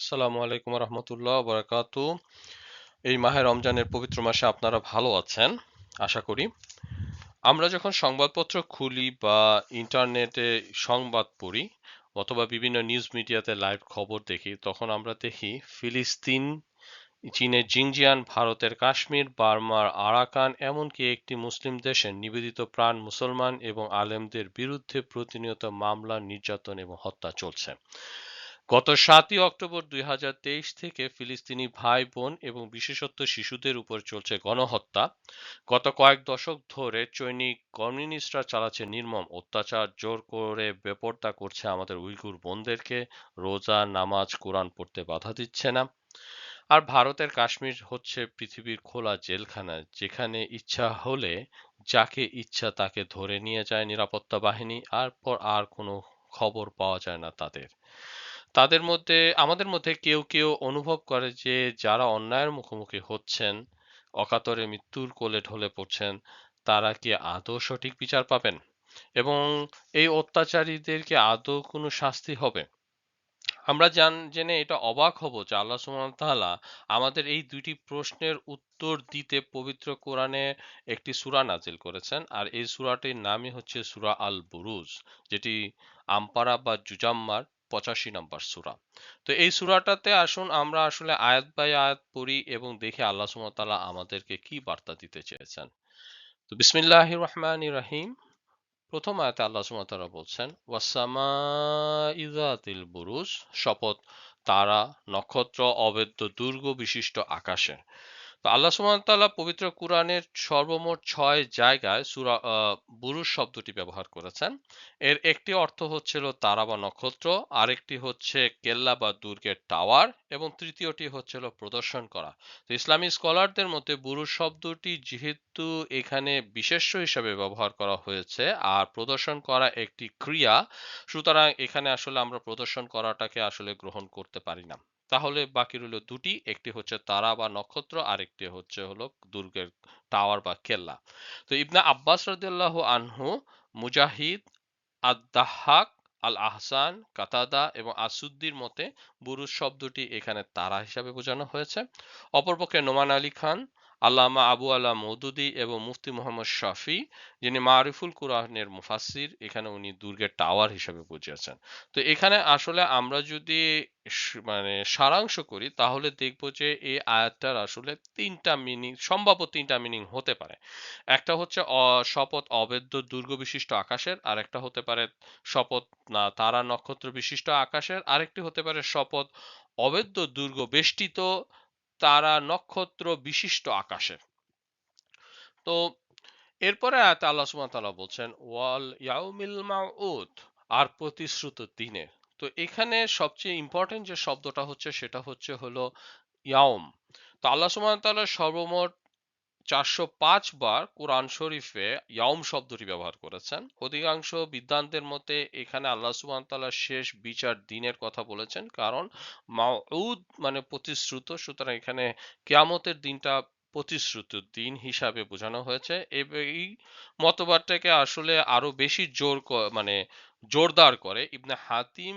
আসসালামু আলাইকুম রহমতুল্লাহ, বরকাত। এই মাহে রমজানের পবিত্র মাসে আপনারা ভালো আছেন? আশা করি। আমরা যখন সংবাদপত্র খুলি বা ইন্টারনেটে সংবাদ পড়ি অথবা বিভিন্ন নিউজ মিডিয়াতে লাইভ খবর দেখি, তখন আমরা দেখি ফিলিস্তিন, চীনের জিনজিয়ান, ভারতের কাশ্মীর, বার্মার আরাকান, এমনকি একটি মুসলিম দেশের নিবেদিত প্রাণ মুসলমান এবং আলেমদের বিরুদ্ধে প্রতিনিয়ত মামলা, নির্যাতন এবং হত্যা চলছে। গত সাতই অক্টোবর দুই হাজার তেইশ থেকে ফিলিস্তিনি ভাই বোন এবং বিশেষত শিশুদের উপর চলছে গণহত্যা। গত কয়েক দশক ধরে চৈনিক কমিউনিস্টরা চালাচ্ছে নির্মম অত্যাচার, জোর করে বেপর্দা করছে আমাদের উইগুর বোনদেরকে, রোজা, নামাজ, কোরআন পড়তে বাধা দিচ্ছে না। আর ভারতের কাশ্মীর হচ্ছে পৃথিবীর খোলা জেলখানা, যেখানে ইচ্ছা হলে যাকে ইচ্ছা তাকে ধরে নিয়ে যায় নিরাপত্তা বাহিনী, আর পর আর কোনো খবর পাওয়া যায় না তাদের। তাদের মধ্যে, আমাদের মধ্যে কেউ কেউ অনুভব করে যে, যারা অন্যায়ের মুখোমুখি হচ্ছেন, অকাতরে মৃত্যুর কোলে ঢলে পড়ছেন, তারা কি আদৌ সঠিক বিচার পাবেন? এবং এই অত্যাচারীদেরকে আদৌ কোনো শাস্তি হবে? আমরা জান, জেনে এটা অবাক হব যে আল্লাহ তাআলা আমাদের এই দুইটি প্রশ্নের উত্তর দিতে পবিত্র কোরআনে একটি সূরা নাজিল করেছেন। আর এই সূরাটির নামই হচ্ছে সূরা আল বুরুজ যেটি আমপারা বা জুজাম্মার পঁচাশি নম্বর সূরা। তো এই সূরাটাতে আসুন আমরা আসলে আয়াত বাই আয়াত পড়ি এবং দেখি আল্লাহ তাআলা আমাদেরকে কি বার্তা দিতে চেয়েছেন। তো বিসমিল্লাহির রহমানির রহিম। প্রথম আয়াতে আল্লাহ সুবহানাহু বলছেন ওয়াসামা ইজাতিল বুরুজ শপথ, তারা, নক্ষত্র অবেদ্য দুর্গ বিশিষ্ট আকাশে তো আল্লাহ সুবহানাহু পবিত্র কুরআনের সর্বমোট ছয় জায়গায় সূরা বুরুজ শব্দটি ব্যবহার করেছেন। এর একটি অর্থ হচ্ছিল তারা বা নক্ষত্র, আরেকটি হচ্ছে কেল্লা বা দুর্গের টাওয়ার, এবং তৃতীয়টি হচ্ছিল প্রদর্শন করা। তো ইসলামী স্কলারদের মধ্যে বুরুজ শব্দটি যেহেতু এখানে বিশেষ্য হিসাবে ব্যবহার করা হয়েছে আর প্রদর্শন করা একটি ক্রিয়া, সুতরাং এখানে আসলে আমরা প্রদর্শন করাটাকে আসলে গ্রহণ করতে পারি না। তাহলে বাকি রইল দুটি, একটি হচ্ছে তারা বা নক্ষত্র, আরেকটি হচ্ছে হলো দুর্গের টাওয়ার বা কেল্লা। তো ইবনা আব্বাস রদুল্লাহ আনহু, মুজাহিদ আদাহাক আল আহসান কাতাদা এবং আসুদ্দির মতে বুরুজ শব্দটি এখানে তারা হিসাবে বোঝানো হয়েছে। অপরপক্ষে নোমান আলী খান আল্লামা আবু আল্লাহ মৌদুদি এবং মুফতি মোহাম্মদ শাফি, যিনি মারিফুল কুরআনের মুফাসির এখানে উনি দুর্গের টাওয়ার হিসেবে বুঝিয়েছেন তো এখানে আসলে আমরা যদি মানে সারাংশ করি, তাহলে দেখব যে এই আয়াতটার আসলে তিনটা মিনিং সম্ভাব্য তিনটা মিনিং হতে পারে। একটা হচ্ছে শপথ অবেদ্য দুর্গ বিশিষ্ট আকাশের আর একটা হতে পারে শপথ না তারা নক্ষত্র বিশিষ্ট আকাশের, আরেকটি হতে পারে শপথ অবেদ্য দুর্গ বেষ্টিত তারা নক্ষত্র বিশিষ্ট আকাশে। তো এরপরে আয়াত আল্লাহ বলছেন, ওয়াল ইয়াউমিল মাউদ আর প্রতিশ্রুত দিনে। তো এখানে সবচেয়ে ইম্পর্টেন্ট যে শব্দটা হচ্ছে, সেটা হচ্ছে হলো ইয়াউম। তো আল্লাহ সুবহানাহু সর্বমোট চারশো পাঁচ বার কোরআন শরীফে ইয়াউম শব্দটি ব্যবহার করেছেন। অধিকাংশ বিদ্বানদের মতে এখানে আল্লাহ সুবহান তাল্লাহ শেষ বিচার দিনের কথা বলেছেন, কারণ মাউদ মানে প্রতিশ্রুত, সুতরাং এখানে কেয়ামতের দিনটা প্রতিশ্রুত, দিন হিসাবে বোঝানো হয়েছে। এই মতবাদটাকে আসলে আরও বেশি জোর মানে জোরদার করে ইবনে হাতিম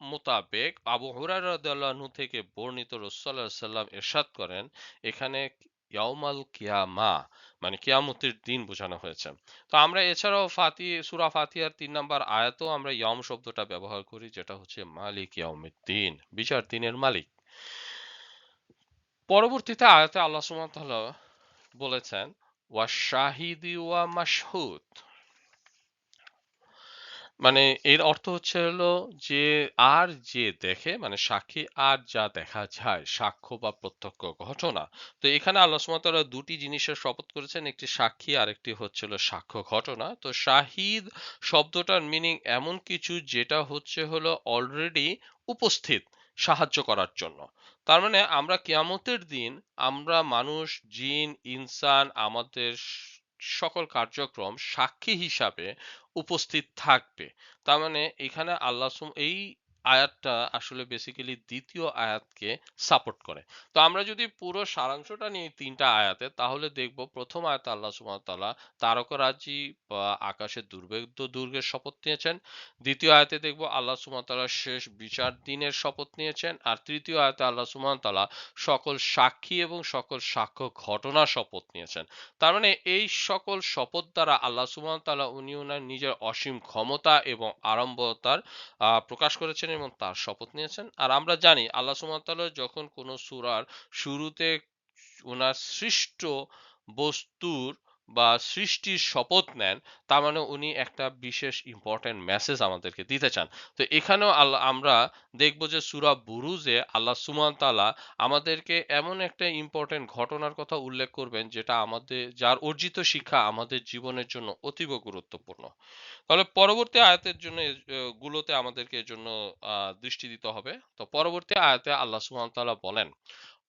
মোতাবেক আবু হুরারু থেকে বর্ণিত রসুল্লাহ সাল্লাম এরশাদ করেন, এখানে ইয়াউমাল কিয়ামা মানে কিয়ামতের দিন বোঝানো হয়েছে। তো আমরা এছাড়াও ফাতি, সুরা ফাতিহার তিন নাম্বার আয়াতও আমরা ইয়ম শব্দটা ব্যবহার করি, যেটা হচ্ছে মালিক ইয়াউমের দিন বিচার দিনের মালিক। পরবর্তীতে আয়াতে আল্লাহ সুবহানাহু বলেছেন ওয়া শাহিদি ওয়া মাশহুদ। মানে এর অর্থ হচ্ছে হলো যে আর যে দেখে মানে সাক্ষী আর যা দেখা যায়, সাক্ষ্য বা প্রত্যক্ষ ঘটনা। তো এখানে আল্লাহ দুটি জিনিসের শপথ করেছেন, একটি সাক্ষী আর একটি হচ্ছিল সাক্ষ্য ঘটনা। তো শাহিদ শব্দটার মিনিং এমন কিছু যেটা হচ্ছে হলো অলরেডি উপস্থিত সাহায্য করার জন্য। তার মানে আমরা কিয়ামতের দিন আমরা মানুষ, জিন, ইনসান, আমাদের সকল কার্যক্রম সাক্ষী হিসাবে উপস্থিত থাকবে। তার মানে এখানে আল্লাহ এই আয়াতটা আসলে বেসিক্যালি দ্বিতীয় আয়াতকে সাপোর্ট করে। তো আমরা যদি পুরো সারাংশটা নিই তিনটা আয়াতে, তাহলে দেখব প্রথম আয়াতে আল্লাহ সুবহানাহু তারকরাজি বা আকাশের দুর্ভেদ্য দুর্গের শপথ নিয়েছেন। দ্বিতীয় আয়াতে দেখব আল্লাহ সুবহানাহু শেষ বিচার দিনের শপথ নিয়েছেন। আর তৃতীয় আয়াতে আল্লাহ সুবহানাহু সকল সাক্ষী এবং সকল সাক্ষ্য ঘটনার শপথ নিয়েছেন। তার মানে এই সকল শপথ দ্বারা আল্লাহ সুবহানাহু উনি ওনার নিজের অসীম ক্ষমতা এবং আরম্ভতার প্রকাশ করেছেন এবং তার শপথ নিয়েছেন। আর আমরা জানি আল্লাহ সুমতাল্লাহ যখন কোনো সুরার শুরুতে ওনার সৃষ্ট বস্তুর বা সৃষ্টির শপথ নেন, তার মানে উনি একটা বিশেষ ইম্পর্টেন্ট মেসেজ আমাদেরকে দিতে চান। তো এখানেও আল্লাহ আমরা দেখব যে সুরা বুরুজে আল্লাহ সুমান তালা আমাদেরকে এমন একটা ইম্পর্টেন্ট ঘটনার কথা উল্লেখ করবেন, যেটা আমাদের, যার অর্জিত শিক্ষা আমাদের জীবনের জন্য অতীব গুরুত্বপূর্ণ। তাহলে পরবর্তী আয়াতের জন্য গুলোতে আমাদেরকে এর জন্য দৃষ্টি দিতে হবে। তো পরবর্তী আয়াতে আল্লাহ ওয়া তাআলা বলেন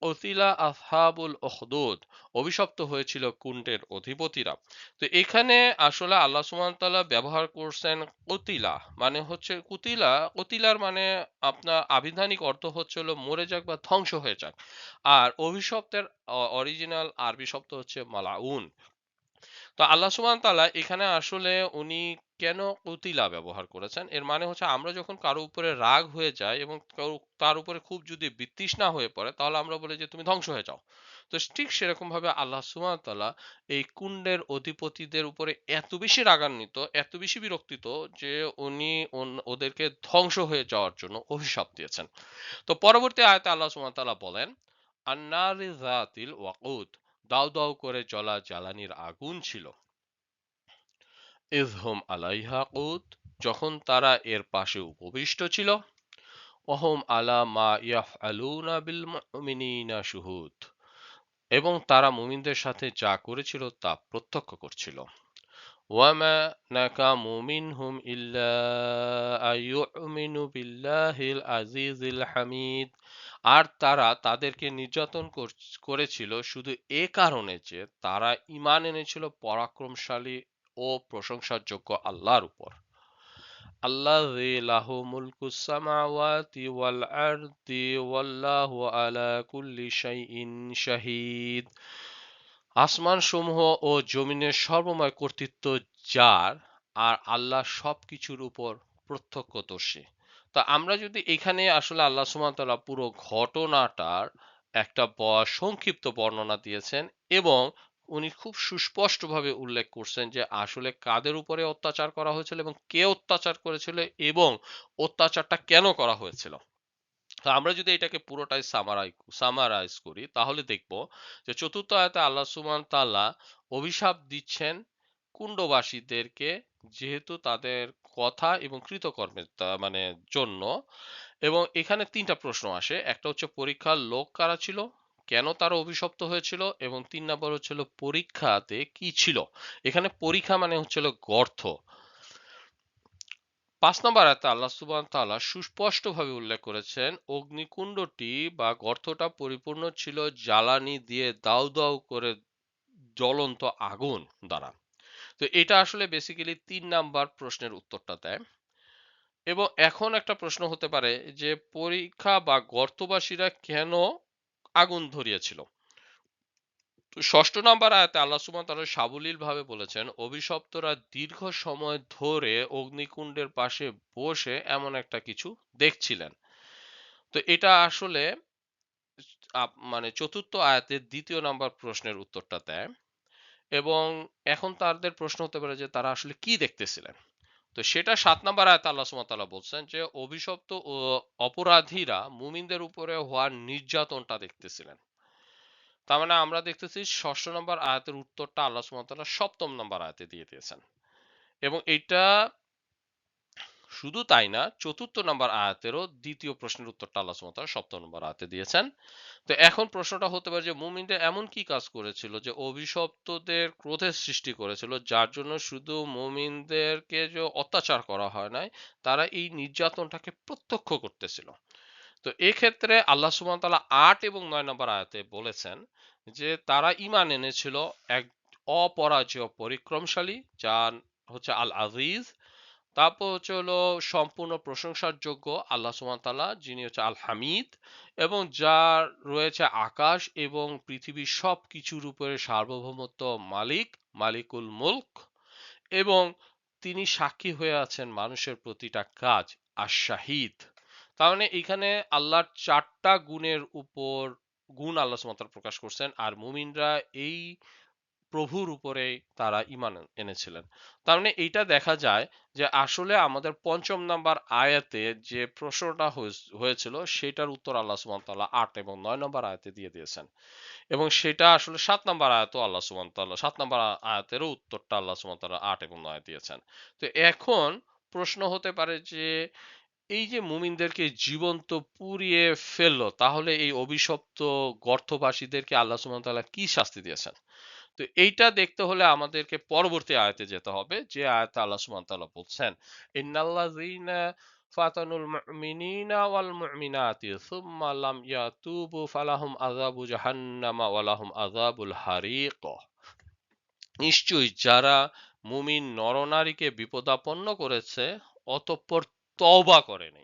অতিলা আসহাবুল ওখদুদ অভিশপ্ত হয়েছিল কুণ্ডের অধিপতিরা। তো এখানে আসলে আল্লাহ সুমানতাল্লাহ ব্যবহার করছেন কতিলা মানে হচ্ছে কুতিলা। কতিলার মানে আপনার আবিধানিক অর্থ হচ্ছিল মরে যাক বা ধ্বংস হয়ে যাক। আর অভিশপ্তের অরিজিনাল আরবি শব্দ হচ্ছে মালাউন। তো আল্লাহ সুবহান তাআলা এখানে আসলে উনি কেন কুতিলা ব্যবহার করেছেন? এর মানে হচ্ছে আমরা যখন কারও উপরে রাগ হয়ে যায় এবং তার উপরে খুব যদি বিতৃষ্ণা হয়ে পড়ে, তাহলে আমরা বলি যে তুমি ধ্বংস হয়ে যাও। তো ঠিক সেরকম ভাবে আল্লাহ তাআলা এই কুণ্ডের অধিপতিদের উপরে এত বেশি রাগান্বিত, এত বেশি বিরক্তিত যে উনি ওদেরকে ধ্বংস হয়ে যাওয়ার জন্য অভিশাপ দিয়েছেন। তো পরবর্তী আয়াতে আল্লাহ তাআলা বলেন, আন্নারি জাতিল ওয়াকুদ দাউ দাউ করে জ্বলা জ্বালানির আগুন ছিল। ইজহুম আলাইহা কুদ যখন তারা এর পাশে উপবিষ্ট ছিল, ওহম আলা মা ইয়াফআলুনা বিল মুমিনিনা শুহুদ, এবং তারা মুমিনদের সাথে যা করেছিল তা প্রত্যক্ষ করছিল। ওয়ামা নাকামু মিনহুম ইল্লা আইয়ুমিনু বিল্লাহিল আজিজিল হামিদ আর তারা তাদেরকে নির্যাতন করেছিল শুধু এ কারণে যে তারা ঈমান এনেছিল পরাক্রমশালী ও প্রশংসার যোগ্য আল্লাহর উপর। আল্লাযী লাহু মুলকুস সামাওয়াতি ওয়াল আরদি ওয়াল্লাহু আলা কুল্লি শাইইন শাহীদ। আসমান সমূহ ও জমিনের সর্বময় কর্তৃত্ব যার, আর আল্লাহ সবকিছুর উপর প্রত্যক্ষদর্শী। তা আমরা যদি এখানে আসলে আল্লাহ সুবহানাহু পুরো ঘটনাটার একটা সংক্ষিপ্ত বর্ণনা দিয়েছেন এবং উনি খুব সুস্পষ্টভাবে উল্লেখ করছেন যে আসলে কাদের উপরে অত্যাচার করা হয়েছিল এবং কে অত্যাচার করেছিল এবং অত্যাচারটা কেন করা হয়েছিল। তো আমরা যদি এটাকে পুরোটাই সামারাই সামারাইজ করি, তাহলে দেখব যে চতুর্থ আয়াতে আল্লাহ সুবহান তাআলা অভিশাপ দিচ্ছেন কুণ্ডবাসীদেরকে যেহেতু তাদের কথা এবং কৃতকর্মের মানে জন্য এবং এখানে তিনটা প্রশ্ন আসে। একটা হচ্ছে পরীক্ষার লোক কারা ছিল? কেন তারা অভিশপ্ত হয়েছিল? এবং তিন নম্বর হচ্ছিল পরীক্ষাতে কি ছিল? এখানে পরীক্ষা মানে হচ্ছিল গর্ত। পাঁচ নম্বর আয়াতে আল্লাহ সুবহান তাআলা সুস্পষ্টভাবে উল্লেখ করেছেন, অগ্নিকুণ্ডটি বা গর্তটা পরিপূর্ণ ছিল জ্বালানি দিয়ে দাউ দাউ করে জ্বলন্ত আগুন দ্বারা। তো এটা আসলে বেসিক্যালি তিন নাম্বার প্রশ্নের উত্তরটা দেয়। এবং এখন একটা প্রশ্ন হতে পারে যে, পরীক্ষা বা গর্তবাসীরা কেন আগুন ধরিয়েছিল? ষষ্ঠ নাম্বার আয়াতে আল্লাহ সুবহান তাআলা সাবলীল ভাবে বলেছেন, অভিশপ্তরা দীর্ঘ সময় ধরে অগ্নিকুণ্ডের পাশে বসে এমন একটা কিছু দেখছিলেন। তো এটা আসলে মানে চতুর্থ আয়াতের দ্বিতীয় নাম্বার প্রশ্নের উত্তরটা দেয়। এবং এখন তাদের প্রশ্ন হতে পারে যে তারা আসলে কি দেখতেছিলেন? তো সেটা সাত নাম্বার আয়াত আল্লাহ সুবহানাহু বলছেন যে, অভিশপ্ত অপরাধীরা মুমিনদের উপরে হওয়ার নির্যাতনটা দেখতেছিলেন। তার মানে আমরা দেখতেছি ষষ্ঠ নম্বর আয়াতের উত্তরটা আল্লাহ সুবহানাহু সপ্তম নম্বর আয়াতে দিয়ে দিয়েছেন। এবং এটা শুধু তাই না, চতুর্থ নম্বর আয়াতেরও দ্বিতীয় প্রশ্নের উত্তরটা আল্লাহ তাআলা সপ্তম নম্বর আয়াতে দিয়েছেন। তো এখন প্রশ্নটা হতে পারে যে মুমিনরা এমন কি কাজ করেছিল যে অভিশপ্তদের ক্রোধের সৃষ্টি করেছিল যার জন্য শুধু মুমিনদেরকে যে অত্যাচার করা হয় নাই, তারা এই নির্যাতনটাকে প্রত্যক্ষ করতেছিল। তো এক্ষেত্রে আল্লাহ সুবহান তাআলা আট এবং নয় নম্বর আয়াতে বলেছেন যে তারা ঈমান এনেছিল এক অপরাজয় পরিক্রমশালী, যার হচ্ছে আল আজিজ তারপর হচ্ছে হলো সম্পূর্ণ প্রশংসার যোগ্য আল্লাহ তাআলা, যিনি হচ্ছে আল হামিদ এবং যার রয়েছে আকাশ এবং পৃথিবীর সব কিছুর উপরে সার্বভৌমত্ব মালিক, মালিকুল মুলক এবং তিনি সাক্ষী হয়ে আছেন মানুষের প্রতিটা কাজ আর শাহিদ তার মানে এখানে আল্লাহর চারটা গুণের উপর গুণ আল্লাহ সুবহানাহু প্রকাশ করছেন। আর মুমিনরা এই প্রভুর উপরে তারা ইমান এনেছিলেন। তার মানে এইটা দেখা যায় যে আসলে আমাদের পঞ্চম নাম্বার আয়াতে যে প্রশ্নটা হয়েছিল সেটার উত্তর আল্লাহ সুবহান তাআলা আট এবং নয় নম্বর আয়াতে দিয়ে দিয়েছেন। এবং সেটা আসলে সাত নম্বর আয়াতও আল্লাহ সুবহান তাআলা, সাত নম্বর আয়াতেরও উত্তরটা আল্লাহ সুবহান তাআলা আট এবং নয় দিয়েছেন। তো এখন প্রশ্ন হতে পারে যে এই যে মুমিনদেরকে জীবন্ত পুড়িয়ে ফেলল, তাহলে এই অভিশপ্ত গর্তবাসীদেরকে আল্লাহ সুবহান তাআলা কি শাস্তি দিয়েছেন? তো এইটা দেখতে হলে আমাদেরকে পরবর্তী আয়াতে যেতে হবে। যে আয়াতে আল্লাহ ওয়া তাআলা বলছেন ফাতানুল ওয়াল মুমিনাতি সুম্মা লাম ইয়াতুবু ফালাহুম আযাবু জাহান্নামা ওয়া লাহুম আযাবুল হারিক। নিশ্চয়ই যারা মুমিন নরনারীকে বিপদাপন্ন করেছে, অতঃপর তওবা করেনি।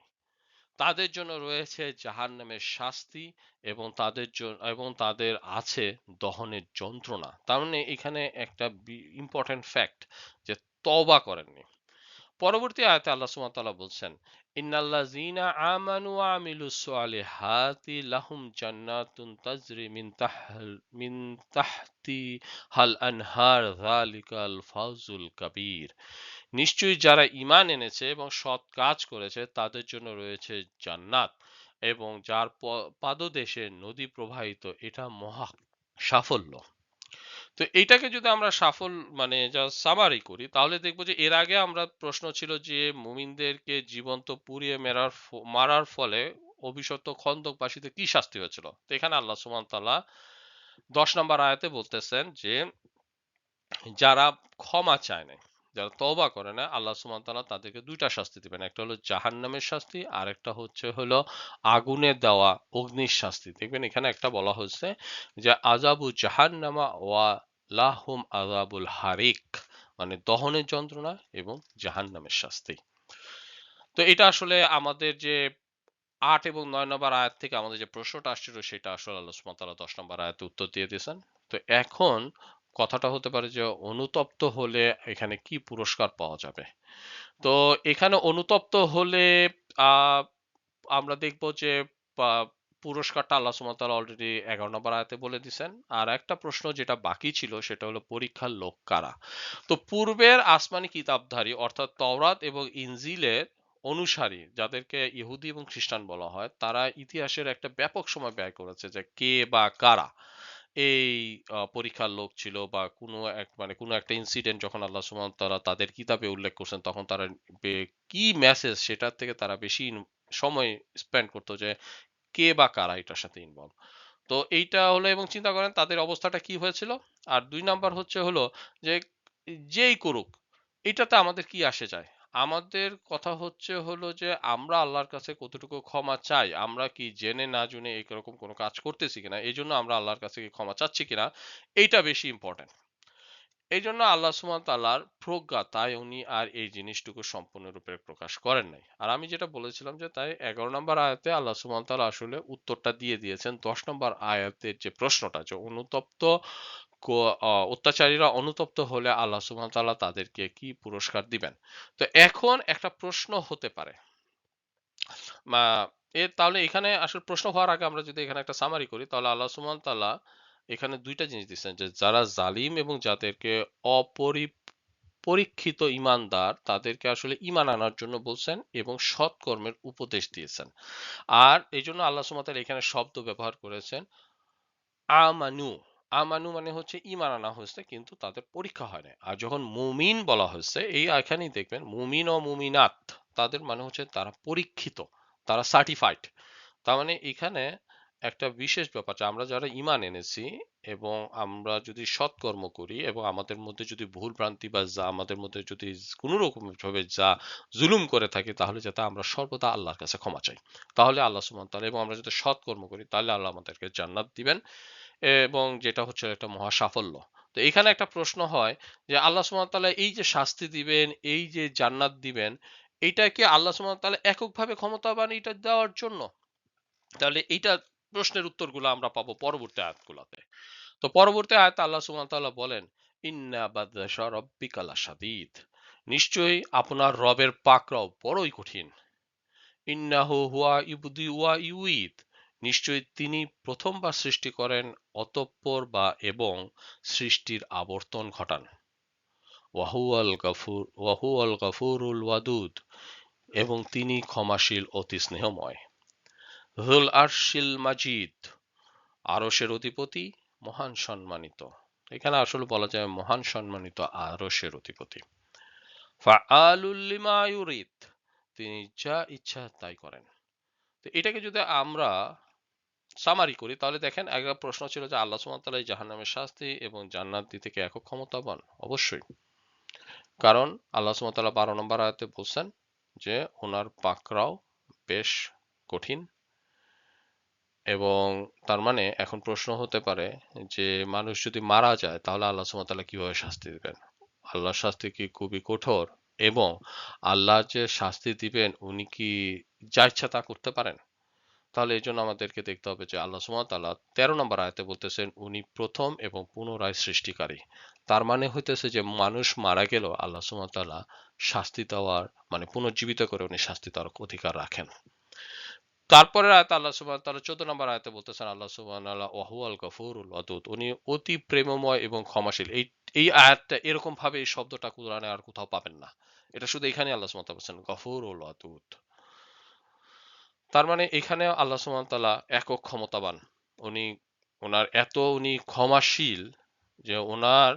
তাদের জন্য রয়েছে জাহান্নামের শাস্তি এবং তাদের জন্য এবং তাদের আছে দহনের যন্ত্রণা। তার মানে এখানে একটা ইম্পর্টেন্ট ফ্যাক্ট যে তওবা করেননি। পরবর্তী আয়াতে আল্লাহ তাআলা বলছেন আমানু লাহুম জান্নাতুন তাজরি হাল আনহার ফাউজুল কাবীর। নিশ্চয়ই যারা ঈমান এনেছে এবং সৎ কাজ করেছে, তাদের জন্য রয়েছে জান্নাত এবং যার পাদদেশে নদী প্রবাহিত, এটা মহা সাফল্য। তো এইটাকে যদি আমরা সাফল মানে যা সামারি করি, তাহলে দেখব যে এর আগে আমরা প্রশ্ন ছিল যে মুমিনদেরকে জীবন্ত পুড়িয়ে মেরার মারার ফলে অভিশপ্ত খন্দকবাসীতে কি শাস্তি হয়েছিল? তো এখানে আল্লাহ সুবহান তাআলা দশ নম্বর আয়াতে বলতেছেন যে যারা ক্ষমা চায় না যারা তওবা করে না, আল্লাহ তাআলা তাদেরকে দুইটা শাস্তি দিবেন। একটা হলো জাহান্নামের শাস্তি আর একটা হচ্ছে হলো আগুনে দেওয়া অগ্নির শাস্তি। দেখবেন এখানে একটা বলা হচ্ছে যে আজাবু জাহান্নামা ওয়া লাহুম আজাবুল হারিক মানে দহনের যন্ত্রণা এবং জাহান্নামের শাস্তি। তো এটা আসলে আমাদের যে আট এবং নয় নম্বর আয়াত থেকে আমাদের যে প্রশ্নটা আসছিল, সেটা আসলে আল্লাহ ওয়া দশ নম্বর আয়াতে উত্তর দিয়ে দিয়েছেন। তো এখন কথাটা হতে পারে যে অনুতপ্ত হলে এখানে কি পুরস্কার পাওয়া যাবে? তো এখানে অনুতপ্ত হলে আমরা দেখব যে পুরস্কারটা আল্লাহ সুবহানাহু অলরেডি এগারো নম্বর আয়াতে বলে দিয়েছেন আর একটা প্রশ্ন যেটা বাকি ছিল সেটা হলো পরীক্ষার লোক কারা? তো পূর্বের আসমানি কিতাবধারী অর্থাৎ তওরাত এবং ইনজিলের অনুসারী যাদেরকে ইহুদি এবং খ্রিস্টান বলা হয় তারা ইতিহাসের একটা ব্যাপক সময় ব্যয় করেছে যে কে বা কারা? এই পরীক্ষার লোক ছিল বা কোনো এক মানে কোনো একটা ইনসিডেন্ট যখন আল্লাহ সুবহানাহু ওয়া তাআলা তাদের কিতাবে উল্লেখ করছেন, তখন তারা কি মেসেজ সেটার থেকে তারা বেশি সময় স্পেন্ড করতো যে কে বা কারা এটার সাথে ইনভলভ তো এইটা হলো এবং চিন্তা করেন তাদের অবস্থাটা কি হয়েছিল? আর দুই নাম্বার হচ্ছে হলো যে, যেই করুক, এটাতে আমাদের কি আসে যায়? আমাদের কথা হচ্ছে হলো যে, আমরা আল্লাহর কাছে কতটুকু ক্ষমা চাই? আমরা কি জেনে না জেনে এরকম কোনো কাজ করতেছি কিনা? এই জন্য আমরা আল্লাহর কাছে ক্ষমা চাচ্ছি কিনা? এইটা বেশি ইম্পর্টেন্ট এই জন্য আল্লাহ সুবহানাহু তাআলার প্রজ্ঞা তাই উনি আর এই জিনিসটুকু সম্পূর্ণরূপে প্রকাশ করেন নাই। আর আমি যেটা বলেছিলাম যে, তাই এগারো নম্বর আয়াতে আল্লাহ সুবহানাহু তাআলা আসলে উত্তরটা দিয়ে দিয়েছেন। দশ নম্বর আয়াতের যে প্রশ্নটা যে, অনুতপ্ত অত্যাচারীরা অনুতপ্ত হলে আল্লাহ সুবহানাহু তাআলা তাদেরকে কি পুরস্কার দিবেন? তো এখন একটা প্রশ্ন হতে পারে। এ তাহলে এখানে আসলে প্রশ্ন হওয়ার আগে আমরা যদি এখানে একটা সামারি করি, তাহলে আল্লাহ সুবহানাহু তাআলা এখানে দুইটা জিনিস দিচ্ছেন, যে যারা জালিম এবং যাদেরকে অপরি, পরীক্ষিত ইমানদার তাদেরকে আসলে ইমান আনার জন্য বলছেন এবং সৎ কর্মের উপদেশ দিয়েছেন। আর এই জন্য আল্লাহ তাআলা এখানে শব্দ ব্যবহার করেছেন, আমানু। আমানু মানে হচ্ছে ইমান আনা হয়েছে, কিন্তু তাদের পরীক্ষা হয় না আর যখন মুমিন বলা হয়েছে, এই এখানেই দেখবেন মুমিন ও মুমিনাত, তাদের মানে হচ্ছে তারা পরীক্ষিত, তারা সার্টিফাইড তার মানে এখানে একটা বিশেষ ব্যাপার আমরা যারা ইমান এনেছি এবং আমরা যদি সৎকর্ম করি এবং আমাদের মধ্যে যদি ভুল ভ্রান্তি বা যা আমাদের মধ্যে যদি কোনো রকম ভাবে যা জুলুম করে থাকি, তাহলে যাতে আমরা সর্বদা আল্লাহর কাছে ক্ষমা চাই। তাহলে আল্লাহ সুবহানাহু তাআলা এবং আমরা যদি সৎকর্ম করি, তাহলে আল্লাহ আমাদেরকে জান্নাত দিবেন। এবং যেটা হচ্ছে একটা মহা সাফল্য তো এখানে একটা প্রশ্ন হয় যে আল্লাহ তাআলা এই যে শাস্তি দিবেন, এই যে জান্নাত দিবেন, এটা কি আল্লাহ তাআলা এককভাবে ক্ষমতাবান এটা দেওয়ার জন্য? তাহলে এইটা প্রশ্নের উত্তরগুলো আমরা পাবো পরবর্তী আয়াতগুলোতে। তো পরবর্তী আয়াত আল্লাহ তাআলা বলেন, ইন্না লাশাদীদ। নিশ্চয়ই আপনার রবের পাকড়াও বড়ই কঠিন। ইন্নাহু হুয়া ইবদি ওয়া ইউইদ নিশ্চয়ই তিনি প্রথমবার সৃষ্টি করেন অতঃপর বা এবং সৃষ্টির আবর্তন ঘটান। ওয়াহুয়াল গফুর, ওয়াহুয়াল গফুরুল ওয়াদুদ এবং তিনি ক্ষমাশীল, অতি স্নেহময়। হুল আরশিল মাজিদ, আরশের অধিপতি, মহান সম্মানিত। এখানে আসলে বলা যায় মহান সম্মানিত আরশের অধিপতি। ফাআলুল লিমা তিনি যা ইচ্ছা তাই করেন। তো এটাকে যদি আমরা সামারি করি, তাহলে দেখেন একটা প্রশ্ন ছিল যে আল্লাহ এই জাহান্নামের শাস্তি এবং জান্নাত দিতে কি একক ক্ষমতাবান? অবশ্যই। কারণ আল্লাহ ওয়া বারো নম্বর আয়াতে বলছেন যে ওনার পাকরাও বেশ কঠিন এবং তার মানে এখন প্রশ্ন হতে পারে যে, মানুষ যদি মারা যায়, তাহলে আল্লাহ তাআলা কীভাবে শাস্তি দিবেন? আল্লাহর শাস্তি কি খুবই কঠোর এবং আল্লাহ যে শাস্তি দিবেন, উনি কি যা ইচ্ছা তা করতে পারেন? তাহলে এই জন্য আমাদেরকে দেখতে হবে যে আল্লাহ সুবহানাহু ওয়া তেরো নম্বর আয়াতে বলতেছেন, উনি প্রথম এবং পুনরায় সৃষ্টিকারী। তার মানে হইতেছে যে মানুষ মারা গেল আল্লাহ সুবহানাহু ওয়া শাস্তি দেওয়ার মানে পুনর্জীবিত করে উনি শাস্তি দেওয়ার অধিকার রাখেন। তারপরে আয়াত আল্লাহ সুবহান তাআলা 14 নম্বর আয়াতে বলতেছেন, আল্লাহ সুবহানাহু ওয়া হুয়াল গফুরুল ওয়াদুদ। উনি অতি প্রেমময় এবং ক্ষমাশীল। এই এই আয়াতটা এরকম ভাবে এই শব্দটা কোরআনে আর কোথাও পাবেন না। এটা শুধু এখানে আল্লাহ তাআলা বলছেন, গফুরুল ওয়াদুদ। তার মানে এখানে আল্লাহ তাআলা একক ক্ষমতাবান। উনি, ওনার এত উনি ক্ষমাশীল যে ওনার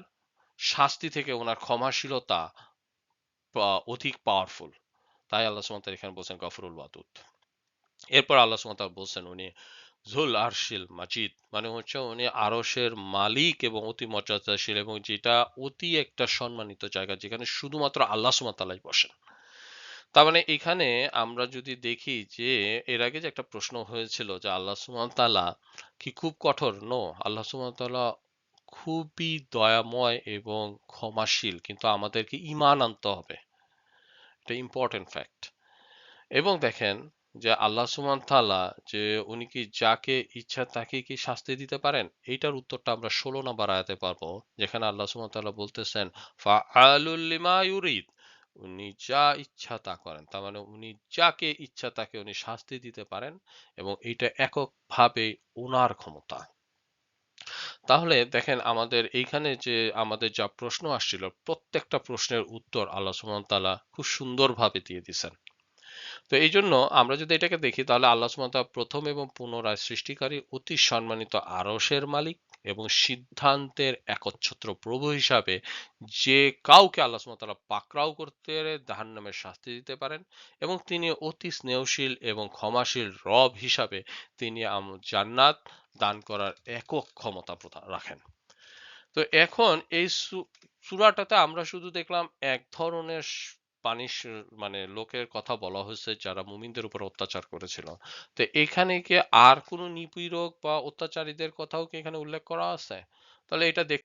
শাস্তি থেকে ওনার ক্ষমাশীলতা অধিক পাওয়ারফুল তাই আল্লাহ তাআলা এখানে বলছেন গফুরুল ওয়াদুদ। এরপর আল্লাহ তাআলা বলছেন উনি জুল আরশিল মাজিদ মানে হচ্ছে উনি আরশের মালিক এবং অতি মর্যাদাশীল এবং যেটা অতি একটা সম্মানিত জায়গা যেখানে শুধুমাত্র আল্লাহ সুবহান বসেন। তার মানে এখানে আমরা যদি দেখি যে, এর আগে যে একটা প্রশ্ন হয়েছিল যে আল্লাহ তাআলা কি খুব কঠোর? নো আল্লাহ তাআলা খুবই দয়াময় এবং ক্ষমাশীল, কিন্তু আমাদেরকে ঈমান আনতে হবে। এটা ইম্পর্টেন্ট ফ্যাক্ট এবং দেখেন যে আল্লাহ সুবহান তাআলা যে উনি কি যাকে ইচ্ছা তাকে কি শাস্তি দিতে পারেন? এইটার উত্তরটা আমরা ষোলো নম্বর আয়াতে পারব, যেখানে আল্লাহ সুবহান তাআলা বলতেছেন, ফাআলুল লিমা ইউরিদ। উনি যা ইচ্ছা তা করেন। তার মানে উনি যাকে ইচ্ছা তাকে উনি শাস্তি দিতে পারেন এবং এটা এককভাবে ওনার ক্ষমতা। তাহলে দেখেন আমাদের এইখানে যে আমাদের যা প্রশ্ন আসছিল, প্রত্যেকটা প্রশ্নের উত্তর আল্লাহ তাআলা খুব সুন্দরভাবে দিয়ে দিয়েছেন তো এই জন্য আমরা যদি এটাকে দেখি, তাহলে আল্লাহ সুবহান প্রথম এবং পুনরায় সৃষ্টিকারী অতি সম্মানিত আরসের মালিক এবং সিদ্ধান্তের একচ্ছত্র প্রভু হিসাবে যে কাউকে আল্লাহ সুবহান পাকড়াও করতে জাহান্নামের শাস্তি দিতে পারেন এবং তিনি অতি স্নেহশীল এবং ক্ষমাশীল রব হিসাবে তিনি জান্নাত দান করার একক ক্ষমতা প্রদান রাখেন। তো এখন এই সূরাটাতে আমরা শুধু দেখলাম এক ধরনের পানিশ মানে লোকের কথা বলা হয়েছে যারা মুমিনদের উপর অত্যাচার করেছিল। তো এখানে কি আর কোনো নিপীড়ক বা অত্যাচারীদের কথাও কি এখানে উল্লেখ করা আছে? তাহলে এটা দেখ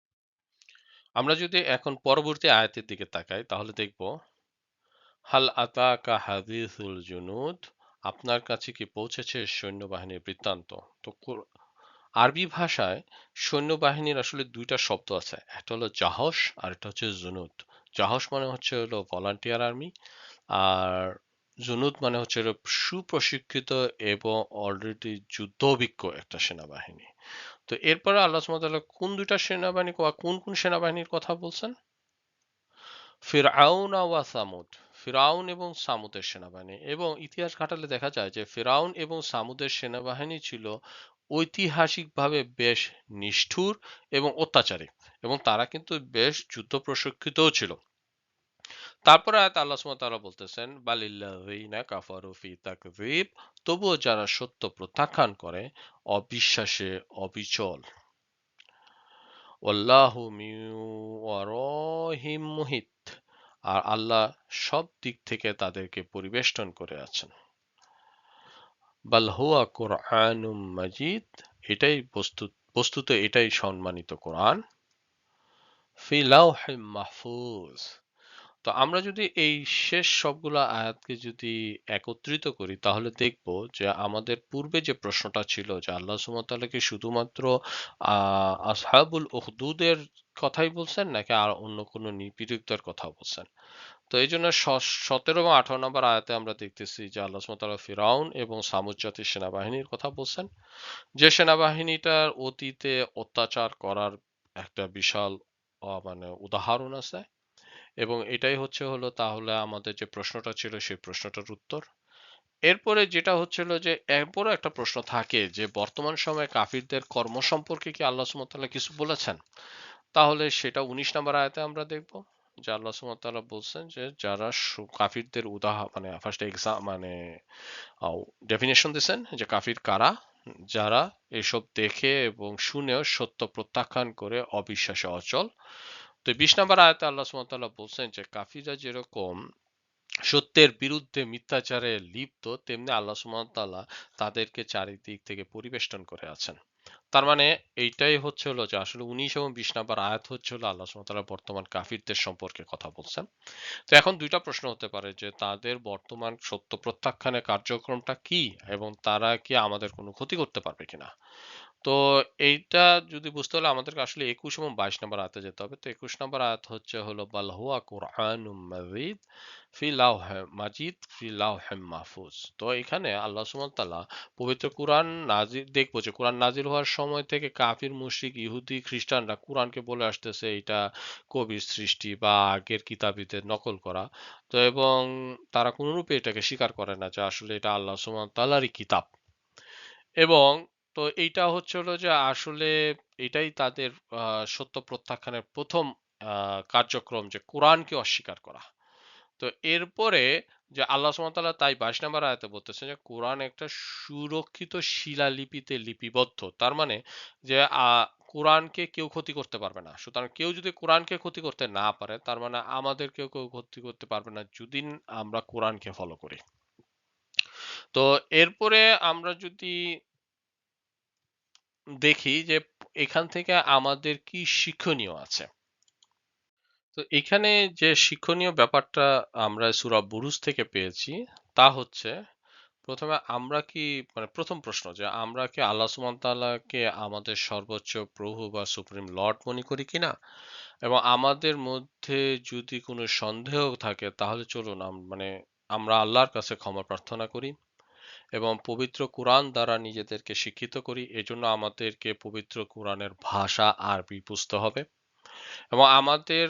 আমরা যদি এখন পরবর্তী আয়াতের দিকে তাকাই, তাহলে দেখব, হাল আতাকা হাদিসুল জুনুদ আপনার কাছে কি পৌঁছেছে সৈন্যবাহিনীর বৃত্তান্ত? তো আরবি ভাষায় সৈন্যবাহিনীর আসলে দুইটা শব্দ আছে, একটা হলো জাহস আর একটা হচ্ছে জুনুদ। জাহস মানে হচ্ছে হলো ভলান্টিয়ার আর্মি আর জুনুদ মানে হচ্ছে সুপ্রশিক্ষিত এবং অলরেডি যুদ্ধভিজ্ঞ একটা সেনাবাহিনী। তো এরপরে আল্লাহ তাআলা কোন দুইটা সেনাবাহিনী কোন কোন সেনাবাহিনীর কথা বলছেন? ফিরআউন ওয়া সামুদ। ফিরাউন এবং সামুদের সেনাবাহিনী। এবং ইতিহাস ঘাটালে দেখা যায় যে ফিরাউন এবং সামুদের সেনাবাহিনী ছিল ঐতিহাসিকভাবে বেশ নিষ্ঠুর এবং অত্যাচারী এবং তারা কিন্তু বেশ যুদ্ধ প্রশিক্ষিতও ছিল। তারপরে আয়াত আল্লাহ ওয়া বলতেছেন বালিল্লাযিনা কাফারু ফি তবুও যারা সত্য প্রত্যাখ্যান করে, অবিশ্বাসে অবিচল। মুহিত। আর আল্লাহ সব দিক থেকে তাদেরকে পরিবেষ্টন করে আছেন। বাল হুয়া কোরআনুম মাজিদ, এটাই বস্তু বস্তুত এটাই সম্মানিত কোরআন। ফি লাওহিম মাহফুজ। তো আমরা যদি এই শেষ সবগুলো আয়াতকে যদি একত্রিত করি, তাহলে দেখব যে আমাদের পূর্বে যে প্রশ্নটা ছিল যে আল্লাহ সুবহানাহু ওয়া তাআলা কি শুধুমাত্র আসহাবুল উখদুদের কথাই বলছেন নাকি আর অন্য কোনো নিপীড়িতদের কথা বলছেন? তো এই জন্য সতেরো এবং আঠারো নম্বর আয়াতে আমরা দেখতেছি যে আল্লাহ সুবহানাহু ফিরাউন এবং সামুদ জাতির সেনাবাহিনীর কথা বলছেন। যে সেনাবাহিনীটার অতীতে অত্যাচার করার একটা বিশাল মানে উদাহরণ আছে। এবং এটাই হচ্ছে হলো তাহলে আমাদের যে প্রশ্নটা ছিল সেই প্রশ্নটার উত্তর। এরপরে যেটা হচ্ছিল যে এরপরও একটা প্রশ্ন থাকে যে বর্তমান সময়ে কাফিরদের কর্ম সম্পর্কে কি আল্লাহ সুমতাল্লাহ কিছু বলেছেন? তাহলে সেটা উনিশ নম্বর আয়াতে আমরা দেখব, যে আল্লাহ সুমতাল্লাহ বলছেন যে যারা কাফিরদের উদাহরণ মানে ফার্স্ট এক্সাম মানে ডেফিনেশন দিয়েছেন যে কাফির কারা? যারা এসব দেখে এবং শুনেও সত্য প্রত্যাখ্যান করে অবিশ্বাসে অচল। তো বিশ নম্বর আয়তে আল্লাহ সুমতাল্লাহ বলছেন যে কাফিরা যেরকম সত্যের বিরুদ্ধে মিথ্যাচারে লিপ্ত, তেমনি আল্লাহ সুমতাল্লাহ তাদেরকে চারিদিক থেকে পরিবেষ্টন করে আছেন। তার মানে এইটাই হচ্ছে হলো যে আসলে উনিশ এবং বিশ নাম্বার আয়াত হচ্ছে হলো আল্লাহ সুমতালা বর্তমান কাফিরদের সম্পর্কে কথা বলছেন। তো এখন দুইটা প্রশ্ন হতে পারে যে তাদের বর্তমান সত্য প্রত্যাখ্যানের কার্যক্রমটা কি এবং তারা কি আমাদের কোনো ক্ষতি করতে পারবে কিনা? তো এইটা যদি বুঝতে হলে আমাদেরকে আসলে একুশ এবং বাইশ নম্বর আয়াতে যেতে হবে। তো একুশ নম্বর আয়াত হচ্ছে হলো, বাল হুয়া কুরআনুম মাজিদ ফি লাওহে মাজিদ ফি মাহফুজ। তো এখানে আল্লাহ তাআলা পবিত্র কুরআন নাজিল দেখব যে কুরআন নাজিল হওয়ার সময় থেকে কাফির, মুশরিক, ইহুদি, খ্রিস্টানরা কুরআনকে বলে আসতেছে এটা কবির সৃষ্টি বা আগের কিতাবীদের নকল করা। তো এবং তারা কোনরূপে এটাকে স্বীকার করে না যে আসলে এটা আল্লাহ সুবহানাহু তাআলারই কিতাব। এবং তো এইটা হচ্ছে হলো যে আসলে এটাই তাদের সত্য প্রত্যাখ্যানের প্রথম কার্যক্রম যে কোরআনকে অস্বীকার করা। তো এরপরে যে আল্লাহ তাআলা তাই বাইশ নম্বর আয়াতে বলতেছেন যে কোরআন একটা সুরক্ষিত শিলালিপিতে লিপিবদ্ধ। তার মানে যে কোরআনকে কেউ ক্ষতি করতে পারবে না। সুতরাং কেউ যদি কোরআনকে ক্ষতি করতে না পারে, তার মানে আমাদেরকেও কেউ ক্ষতি করতে পারবে না যদি আমরা কোরআনকে ফলো করি। তো এরপরে আমরা যদি দেখি যে এখান থেকে আমাদের কি শিক্ষণীয় আছে। তো এখানে যে শিক্ষণীয় ব্যাপারটা আমরা সূরা বুরুজ থেকে পেয়েছি, তা হচ্ছে প্রথমে আমরা কি মানে প্রথম প্রশ্ন যে আমরা কি আল্লাহ সুবহান আমাদের সর্বোচ্চ প্রভু বা সুপ্রিম লর্ড মনে করি কিনা? এবং আমাদের মধ্যে যদি কোনো সন্দেহ থাকে তাহলে চলুন মানে আমরা আল্লাহর কাছে ক্ষমা প্রার্থনা করি। এবং পবিত্র কোরআন দ্বারা নিজেদেরকে শিক্ষিত করি, এজন্য আমাদেরকে পবিত্র কোরআনের ভাষা আরবি বুঝতে হবে। এবং আমাদের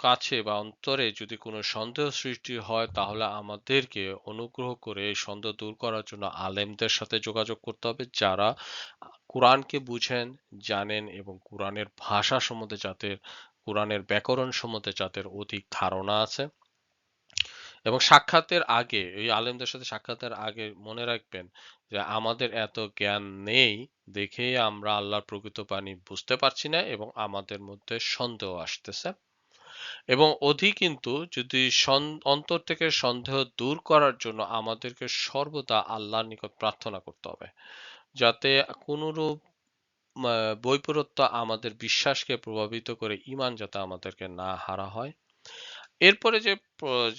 কাছে বা অন্তরে যদি কোনো সন্দেহ সৃষ্টি হয়, তাহলে আমাদেরকে অনুগ্রহ করে এই সন্দেহ দূর করার জন্য আলেমদের সাথে যোগাযোগ করতে হবে, যারা কোরআনকে বুঝেন, জানেন এবং কোরআনের ভাষা সম্বন্ধে যাদের, কোরআনের ব্যাকরণ সম্বন্ধে যাদের অধিক ধারণা আছে। এবং সাক্ষাতের আগে, এই আলেমদের সাথে সাক্ষাতের আগে মনে রাখবেন যে আমাদের এত জ্ঞান নেই দেখেই আমরা আল্লাহর প্রকৃত বাণী বুঝতে পারছি না এবং আমাদের মধ্যে সন্দেহ আসতেছে। এবং অধি কিন্তু যদি অন্তর থেকে সন্দেহ দূর করার জন্য আমাদেরকে সর্বদা আল্লাহর নিকট প্রার্থনা করতে হবে। যাতে কোনরূপ বৈপরত্য আমাদের বিশ্বাসকে প্রভাবিত করে ইমান যাতে আমাদেরকে না হারা হয়। এরপরে যে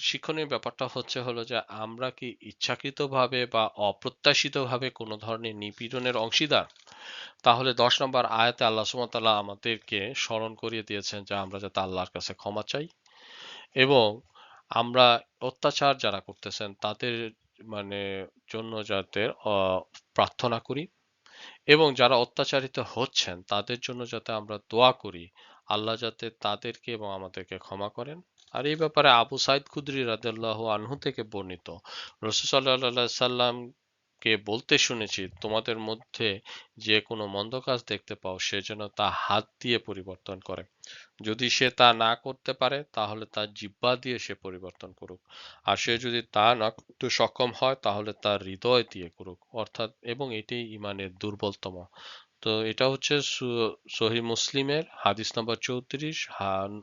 শিক্ষণীয় ব্যাপারটা হচ্ছে হলো যে আমরা কি ইচ্ছাকৃতভাবে বা অপ্রত্যাশিতভাবে কোনো ধরনের নিপীড়নের অংশীদার? তাহলে দশ নম্বর আয়াতে আল্লাহ তাআলা আমাদেরকে স্মরণ করিয়ে দিয়েছেন যে আমরা যাতে আল্লাহর কাছে ক্ষমা চাই এবং আমরা অত্যাচার যারা করতেছেন তাদের মানে জন্য যাতে প্রার্থনা করি এবং যারা অত্যাচারিত হচ্ছেন তাদের জন্য যাতে আমরা দোয়া করি। আল্লাহ যাতে তাদেরকে এবং আমাদেরকে ক্ষমা করেন। আর এই ব্যাপারে আবু সাইদ খুদরি রাদিয়াল্লাহু আনহু থেকে বর্ণিত। রসুল সাল্লাহ সাল্লামকে বলতে শুনেছি, তোমাদের মধ্যে যে কোনো মন্দ কাজ দেখতে পাও, সে যেন তা হাত দিয়ে পরিবর্তন করে। যদি সে তা না করতে পারে, তাহলে তার জিহ্বা দিয়ে সে পরিবর্তন করুক। আর সে যদি তা না করতে সক্ষম হয়, তাহলে তার হৃদয় দিয়ে করুক। অর্থাৎ, এবং এটি ইমানের দুর্বলতম তো এটা হচ্ছে সু- সহিহ মুসলিমের হাদিস নাম্বার চৌত্রিশ।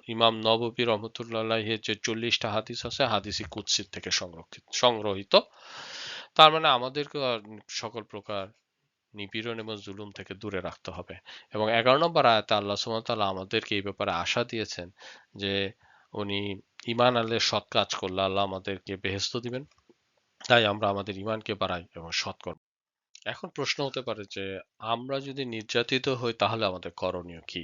ইমাম নববী রহমতুল্লাহের যে চল্লিশটা হাদিস আছে হাদিসি কুৎসির থেকে সংরক্ষিত, সংগ্রহীত। তার মানে আমাদেরকে সকল প্রকার নিপীড়ন এবং জুলুম থেকে দূরে রাখতে হবে। এবং এগারো নম্বর আয়াতে আল্লাহ সুমতাল্লাহ আমাদেরকে এই ব্যাপারে আশা দিয়েছেন যে উনি ইমান আনলে সৎ কাজ করলে আল্লাহ আমাদেরকে বেহেস্ত দিবেন। তাই আমরা আমাদের ইমানকে বাড়াই এবং সৎ কর্ম এখন প্রশ্ন হতে পারে যে, আমরা যদি নির্যাতিত হই, তাহলে আমাদের করণীয় কি?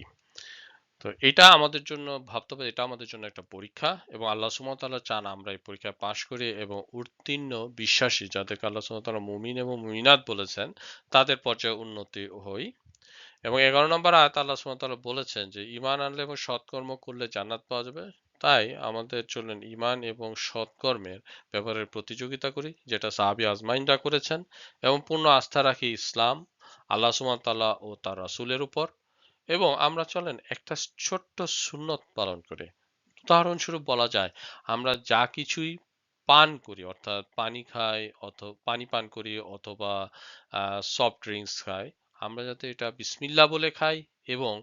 তো এটা আমাদের জন্য ভাবতে হবে, এটা আমাদের জন্য একটা পরীক্ষা এবং আল্লাহ সুমতাল্লাহ চান আমরা এই পরীক্ষায় পাশ করি এবং উত্তীর্ণ বিশ্বাসী যাদেরকে আল্লাহ সুমতাল্লাহ মুমিন এবং মুমিনাত বলেছেন, তাদের পর্যায়ে উন্নতি হই। এবং এগারো নম্বর আয়াত আল্লাহ সুমতাল্লাহ বলেছেন যে ইমান আনলে এবং সৎকর্ম করলে জান্নাত পাওয়া যাবে। তাই আমাদের চলেন ইমান এবং সৎকর্মের ব্যাপারে প্রতিযোগিতা করি, যেটা সাহাবি আজমাইনরা করেছেন এবং পূর্ণ আস্থা রাখি ইসলাম, আল্লাহ সুমতাল্লাহ ও তার রাসুলের উপর। এবং আমরা চলেন একটা ছোট্ট সুন্নত পালন করে। উদাহরণস্বরূপ বলা যায়, আমরা যা কিছুই পান করি, অর্থাৎ পানি খাই অথবা পানি পান করি অথবা সফট ড্রিঙ্কস খাই, আমরা যাতে এটা বিসমিল্লা বলে খাই এবং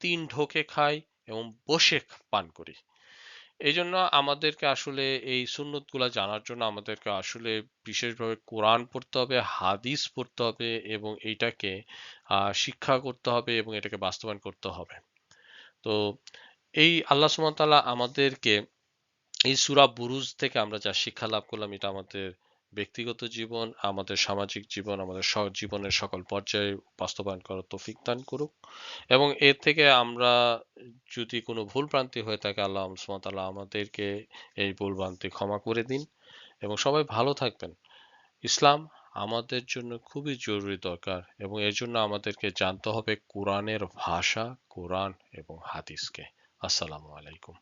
তিন ঢোকে খাই এবং বসে পান করি। এই জন্য আমাদেরকে আসলে এই সুন্নতগুলা জানার জন্য আমাদেরকে আসলে বিশেষভাবে কোরআন পড়তে হবে হাদিস পড়তে হবে এবং এইটাকে আহ, শিক্ষা করতে হবে এবং এটাকে বাস্তবায়ন করতে হবে। তো এই আল্লাহ সুবহানাহু আমাদেরকে এই সুরা বুরুজ থেকে আমরা যা শিক্ষা লাভ করলাম এটা আমাদের ব্যক্তিগত জীবন, আমাদের সামাজিক জীবন, আমাদের জীবনের সকল পর্যায়ে বাস্তবায়ন করার তৌফিক দান করুক। এবং এর থেকে আমরা যদি কোনো ভুল ভ্রান্তি হয়ে থাকে, আল্লাহ তাআলা আমাদেরকে এই ভুল ভ্রান্তি ক্ষমা করে দিন। এবং সবাই ভালো থাকবেন। ইসলাম আমাদের জন্য খুবই জরুরি দরকার এবং এর জন্য আমাদেরকে জানতে হবে কোরআনের ভাষা, কোরআন এবং হাদিসকে। আসসালামু আলাইকুম।